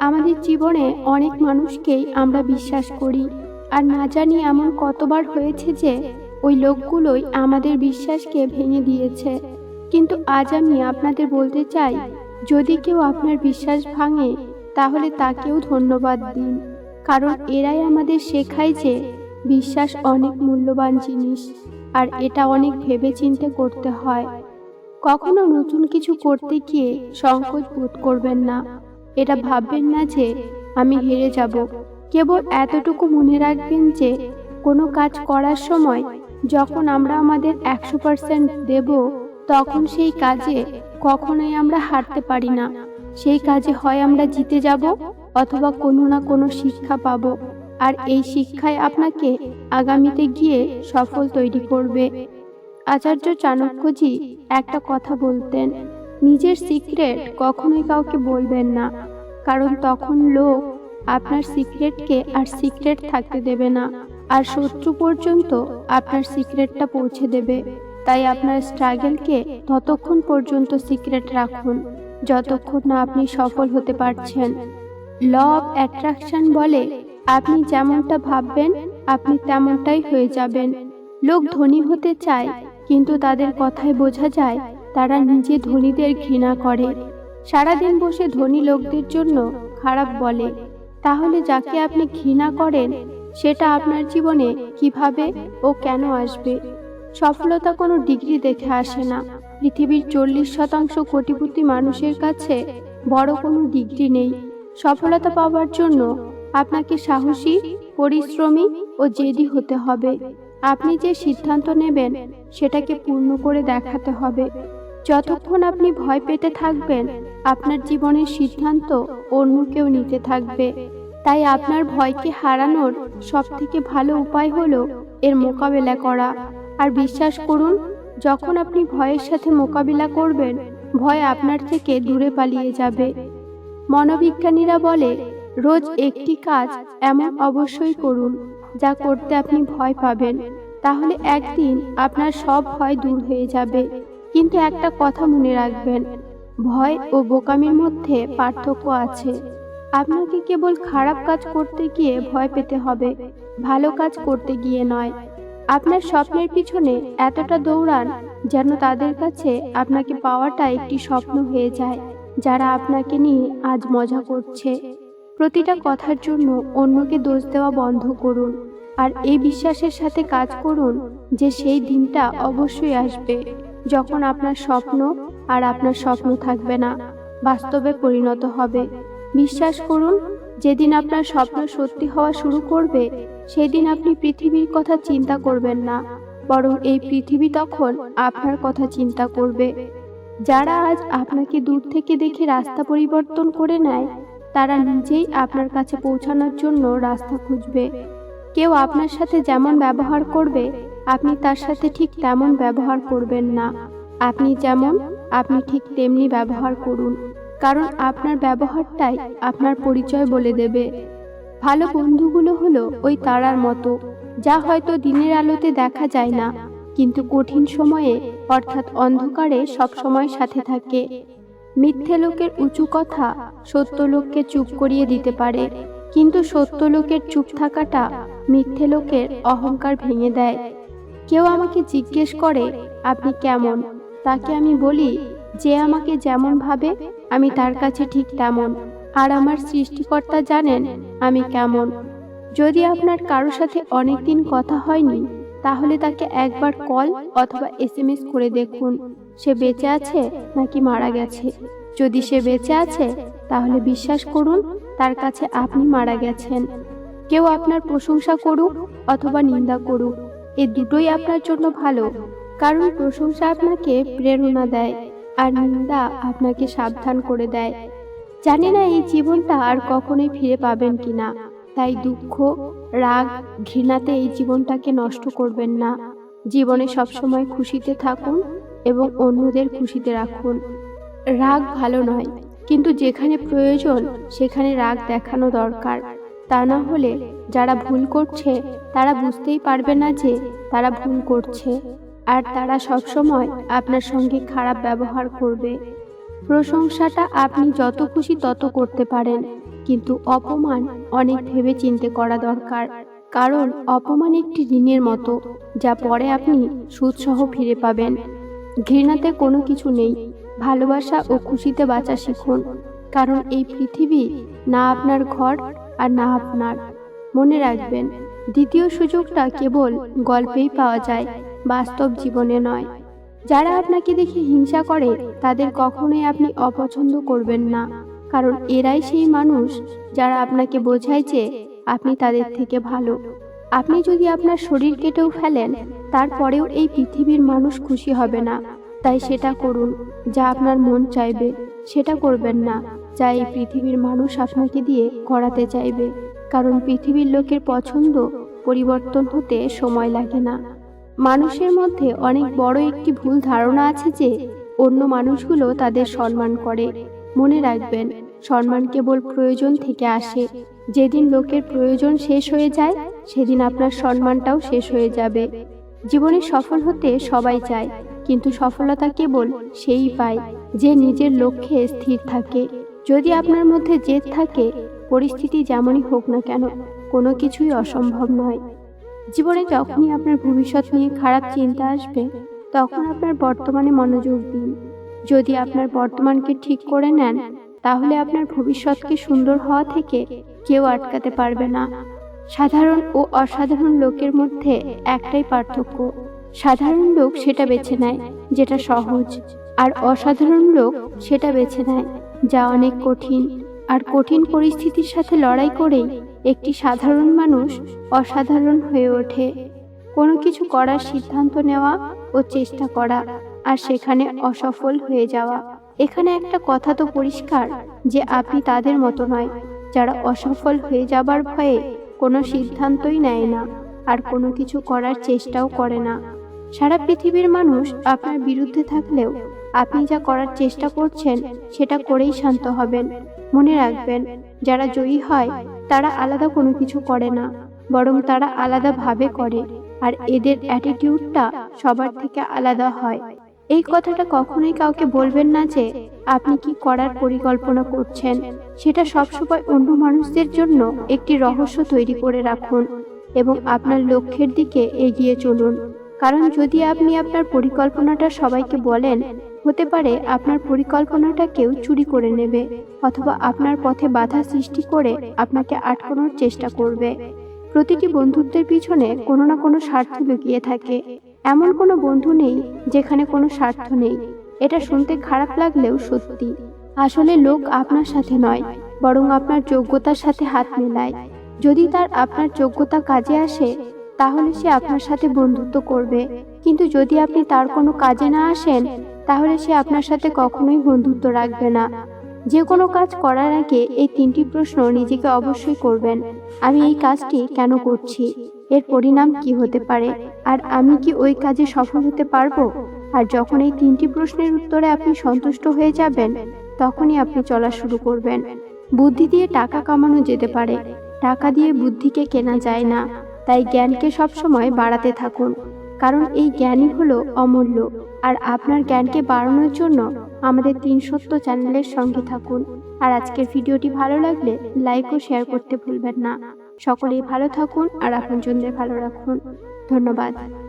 আমাদের জীবনে অনেক মানুষকেই আমরা বিশ্বাস করি। আর না জানি এমন কতবার হয়েছে যে, ওই লোকগুলোই আমাদের বিশ্বাসকে ভেঙে দিয়েছে। কিন্তু আজ আমি আপনাদের বলতে চাই, যদি কেউ আপনার বিশ্বাস ভাঙে, তাহলে তাকেও ধন্যবাদ দিন। কারণ এরাই আমাদের শেখায় যে, বিশ্বাস অনেক মূল্যবান জিনিস, আর এটা অনেক ভেবে ভেবেচিন্তে করতে হয়। কখনো নতুন কিছু করতে গিয়ে সংকোচ বোধ করবেন না। এটা ভাববেন না যে আমি হেরে যাব। কেবল এতটুকু মনে রাখবেন যে কোনো কাজ করার সময় যখন আমরা আমাদের একশো পার্সেন্ট দেব, তখন সেই কাজে কখনোই আমরা হারতে পারি না। সেই কাজে হয় আমরা জিতে যাব অথবা কোনো না কোনো শিক্ষা পাব। আর এই শিক্ষায় আপনাকে আগামীতে গিয়ে সফল তৈরি করবে। আচার্য চাণক্যজি একটা কথা বলতেন, নিজের সিক্রেট কখনোই কাউকে বলবেন না। কারণ তখন লোক আপনার সিক্রেটকে আর সিক্রেট থাকতে দেবে না। আর শত্রু পর্যন্ত আপনার সিক্রেটটা পৌঁছে দেবে। তাই আপনার স্ট্রাগলকে ততক্ষণ পর্যন্ত সিক্রেট রাখুন, যতক্ষণ না আপনি সফল হতে পারছেন। ল অফ অ্যাট্রাকশন বলে, আপনি যেমনটা ভাববেন, আপনি তেমনটাই হয়ে যাবেন। লোক ধনী হতে চায়, কিন্তু তাদের কথায় বোঝা যায়, তারা নিজে ধনীদের ঘৃণা করে। সারাদিন বসে ধনী লোকদের জন্য খারাপ বলে। তাহলে যাকে আপনি ঘৃণা করেন, সেটা আপনার জীবনে কীভাবে ও কেন আসবে? সফলতা কোনো ডিগ্রি দেখে আসে না। পৃথিবীর চল্লিশ শতাংশ কোটিপতি মানুষের কাছে বড় কোনো ডিগ্রি নেই। সফলতা পাওয়ার জন্য আপনাকে সাহসী, পরিশ্রমী ও জেদি হতে হবে। আপনি যে সিদ্ধান্ত নেবেন, সেটাকে পূর্ণ করে দেখাতে হবে। যতক্ষণ আপনি ভয় পেতে থাকবেন, আপনার জীবনের সিদ্ধান্ত অন্য কেউ নিতে থাকবে। তাই আপনার ভয়কে হারানোর সবথেকে ভালো উপায় হলো এর মোকাবেলা করা। আর বিশ্বাস করুন, যখন আপনি ভয়ের সাথে মোকাবিলা করবেন, ভয় আপনার থেকে দূরে পালিয়ে যাবে। মনোবিজ্ঞানীরা বলে, রোজ একটি কাজ এমন অবশ্যই করুন, যা করতে আপনি ভয় পাবেন। তাহলে একদিন আপনার সব ভয় দূর হয়ে যাবে। কিন্তু একটা কথা মনে রাখবেন, ভয় ও বোকামির মধ্যে পার্থক্য আছে। আপনাকে কেবল খারাপ কাজ করতে গিয়ে ভয় পেতে হবে, ভালো কাজ করতে গিয়ে নয়। আপনার স্বপ্নের পিছনে এতটা দৌড়ান যেন তাদের কাছে আপনাকে পাওয়াটা একটি স্বপ্ন হয়ে যায়, যারা আপনাকে নিয়ে আজ মজা করছে। প্রতিটা কথার জন্য অন্যকে দোষ দেওয়া বন্ধ করুন, আর এই বিশ্বাসের সাথে কাজ করুন যে সেই দিনটা অবশ্যই আসবে। যখন আপনার স্বপ্ন আর আপনার স্বপ্ন থাকবে না, বাস্তবে পরিণত হবে। বিশ্বাস করুন, যেদিন আপনার স্বপ্ন সত্যি হওয়া শুরু করবে, সেদিন আপনি পৃথিবীর কথা চিন্তা করবেন না, বরং এই পৃথিবী তখন আপনার কথা চিন্তা করবে। যারা আজ আপনাকে দূর থেকে দেখে রাস্তা পরিবর্তন করে নেয়, তারা নিজেই আপনার কাছে পৌঁছানোর জন্য রাস্তা খুঁজবে। কেউ আপনার সাথে যেমন ব্যবহার করবে আপনি তার সাথে ঠিক তেমন ব্যবহার করবেন না। আপনি যেমন, আপনি ঠিক তেমনি ব্যবহার করুন। কারণ আপনার ব্যবহারটাই আপনার পরিচয় বলে দেবে। ভালো বন্ধুগুলো হলো ওই তারার মতো, যা হয়তো দিনের আলোতে দেখা যায় না, কিন্তু কঠিন সময়ে, অর্থাৎ অন্ধকারে সব সময় সাথে থাকে। মিথ্যে লোকের উঁচু কথা সত্য লোককে চুপ করিয়ে দিতে পারে, কিন্তু সত্য লোকের চুপ থাকাটা মিথ্যে লোকের অহংকার ভেঙে দেয়। কেউ আমাকে জিজ্ঞেস করে, আপনি কেমন? তাকে আমি বলি, যে আমাকে যেমন ভাবে, আমি তার কাছে ঠিক তেমন। আর আমার সৃষ্টিকর্তা জানেন আমি কেমন। যদি আপনার কারোর সাথে অনেক দিন কথা হয়নি, তাহলে তাকে একবার কল অথবা এসএমএস করে দেখুন। সে বেঁচে আছে নাকি মারা গেছে? যদি সে বেঁচে আছে, তাহলে বিশ্বাস করুন তার কাছে আপনি মারা গেছেন। কেউ আপনার প্রশংসা করুক অথবা নিন্দা করুক। এ দুটোই আপনার জন্য ভালো, কারণ প্রশংসা আপনাকে প্রেরণা দেয় আর নিন্দা আপনাকে সাবধান করে দেয়। জানি না এই জীবনটা আর কখনোই ফিরে পাবেন কিনা, তাই দুঃখ, রাগ, ঘৃণাতে এই জীবনটাকে নষ্ট করবেন না। জীবনে সবসময় খুশিতে থাকুন এবং অন্যদের খুশিতে রাখুন। রাগ ভালো নয়, কিন্তু যেখানে প্রয়োজন সেখানে রাগ দেখানো দরকার। তা না হলে যারা ভুল করছে, তারা বুঝতেই পারবে না যে তারা ভুল করছে। আর তারা সবসময় আপনার সঙ্গে খারাপ ব্যবহার করবে। প্রশংসাটা আপনি যত খুশি তত করতে পারেন, কিন্তু অপমান অনেক ভেবে চিন্তে করা দরকার। কারণ অপমান একটি ঋণের মতো, যা পরে আপনি সুদসহ ফিরে পাবেন। ঘৃণাতে কোনো কিছু নেই, ভালোবাসা ও খুশিতে বাঁচা শিখুন। কারণ এই পৃথিবী না আপনার ঘর আর না আপনার। মনে রাখবেন, দ্বিতীয় সুযোগটা কেবল গল্পেই পাওয়া যায়, বাস্তব জীবনে নয়। যারা আপনাকে দেখে হিংসা করে, তাদের কখনোই আপনি অপছন্দ করবেন না। কারণ এরাই সেই মানুষ যারা আপনাকে বোঝায় যে আপনি তাদের থেকে ভালো। আপনি যদি আপনার শরীর কেটেও ফেলেন, তারপরেও এই পৃথিবীর মানুষ খুশি হবে না। তাই সেটা করুন, যা আপনার মন চাইবে, সেটা করবেন না। যা এই পৃথিবীর মানুষ আপনাকে দিয়ে করাতে চাইবে, কারণ পৃথিবীর লোকের পছন্দ পরিবর্তন হতে সময় লাগে না। মানুষের মধ্যে অনেক বড় একটি ভুল ধারণা আছে যে, অন্য মানুষগুলো তাদের সম্মান করে। মনে রাখবেন, সম্মান কেবল প্রয়োজন থেকে আসে। যেদিন লোকের প্রয়োজন শেষ হয়ে যায়, সেদিন আপনার সম্মানটাও শেষ হয়ে যাবে। জীবনে সফল হতে সবাই চায়, কিন্তু সফলতা কেবল সেই পায় যে নিজের লক্ষ্যে স্থির থাকে। যদি আপনার মধ্যে জেদ থাকে, পরিস্থিতি যেমনই হোক না কেন, কোনো কিছুই অসম্ভব নয়। জীবনে যখনই আপনার ভবিষ্যৎ নিয়ে খারাপ চিন্তা আসবে, তখন আপনার বর্তমানে মনোযোগ দিন। যদি আপনার বর্তমানকে ঠিক করে নেন, তাহলে আপনার ভবিষ্যৎকে সুন্দর হওয়া থেকে কেউ আটকাতে পারবে না। সাধারণ ও অসাধারণ লোকের মধ্যে একটাই পার্থক্য। সাধারণ লোক সেটা বেছে নেয়, যেটা সহজ, আর অসাধারণ লোক সেটা বেছে নেয় যা অনেক কঠিন। আর কঠিন পরিস্থিতির সাথে লড়াই করেই একটি সাধারণ মানুষ অসাধারণ হয়ে ওঠে। কোনো কিছু করার সিদ্ধান্ত নেওয়া ও চেষ্টা করা আর সেখানে অসফল হয়ে যাওয়া। এখানে একটা কথা তো পরিষ্কার যে আপনি তাদের মতো নয়। যারা অসফল হয়ে যাবার ভয়ে কোনো সিদ্ধান্তই নেয় না আর কোনো কিছু করার চেষ্টাও করে না। সারা পৃথিবীর মানুষ আপনার বিরুদ্ধে থাকলেও আপনি যা করার চেষ্টা করছেন, সেটা করেই শান্ত হবেন। মনে রাখবেন, যারা জয়ী হয়, তারা আলাদা কোনো কিছু করে না, বরং তারা আলাদাভাবে করে, আর এদের অ্যাটিটিউডটা সবার থেকে আলাদা হয়। এই কথাটা কখনোই কাউকে বলবেন না যে, আপনি কি করার পরিকল্পনা করছেন? সেটা সবসময় অন্য মানুষদের জন্য একটি রহস্য তৈরি করে রাখুন এবং আপনার লক্ষ্যের দিকে এগিয়ে চলুন। কারণ যদি আপনি আপনার পরিকল্পনাটা সবাইকে বলেন হতে পারে আপনার পরিকল্পনাটা কেউ চুরি করে নেবে অথবা আপনার পথে বাধা সৃষ্টি করে আপনাকে আটকানোর চেষ্টা করবে। প্রতিটি বন্ধুত্বের পিছনে কোনো না কোনো স্বার্থ লুকিয়ে থাকে। এমন কোনো বন্ধু নেই যেখানে কোনো স্বার্থ নেই। এটা শুনতে খারাপ লাগলেও সত্যি। আসলে লোক আপনার সাথে নয়, বরং আপনার যোগ্যতার সাথে হাত মেলায়। যদি তার আপনার যোগ্যতা কাজে আসে, তাহলে সে আপনার সাথে বন্ধুত্ব করবে। কিন্তু যদি আপনি তার কোনো কাজে না আসেন তাহলে সে আপনার সাথে কখনোই বন্ধুত্ব রাখবে না। যে কোনো কাজ করার আগে এই তিনটি প্রশ্ন নিজেকে অবশ্যই করবেন। আমি এই কাজটি কেন করছি? এর পরিণাম কি হতে পারে? আর আমি কি ওই কাজে সফল হতে পারব? আর যখন এই তিনটি প্রশ্নের উত্তরে আপনি সন্তুষ্ট হয়ে যাবেন, তখনই আপনি চলা শুরু করবেন। বুদ্ধি দিয়ে টাকা কামানো যেতে পারে। টাকা দিয়ে বুদ্ধিকে কেনা যায় না। তাই জ্ঞানকে সবসময় বাড়াতে থাকুন। কারণ এই জ্ঞানই হলো অমূল্য। আর আপনার জ্ঞানকে বাড়ানোর জন্য আমাদের তিন সত্য চ্যানেলের সঙ্গে থাকুন। আর আজকের ভিডিওটি ভালো লাগলে লাইক ও শেয়ার করতে ভুলবেন না। সকলেই ভালো থাকুন আর আপনার আপনজনদের ভালো রাখুন। ধন্যবাদ।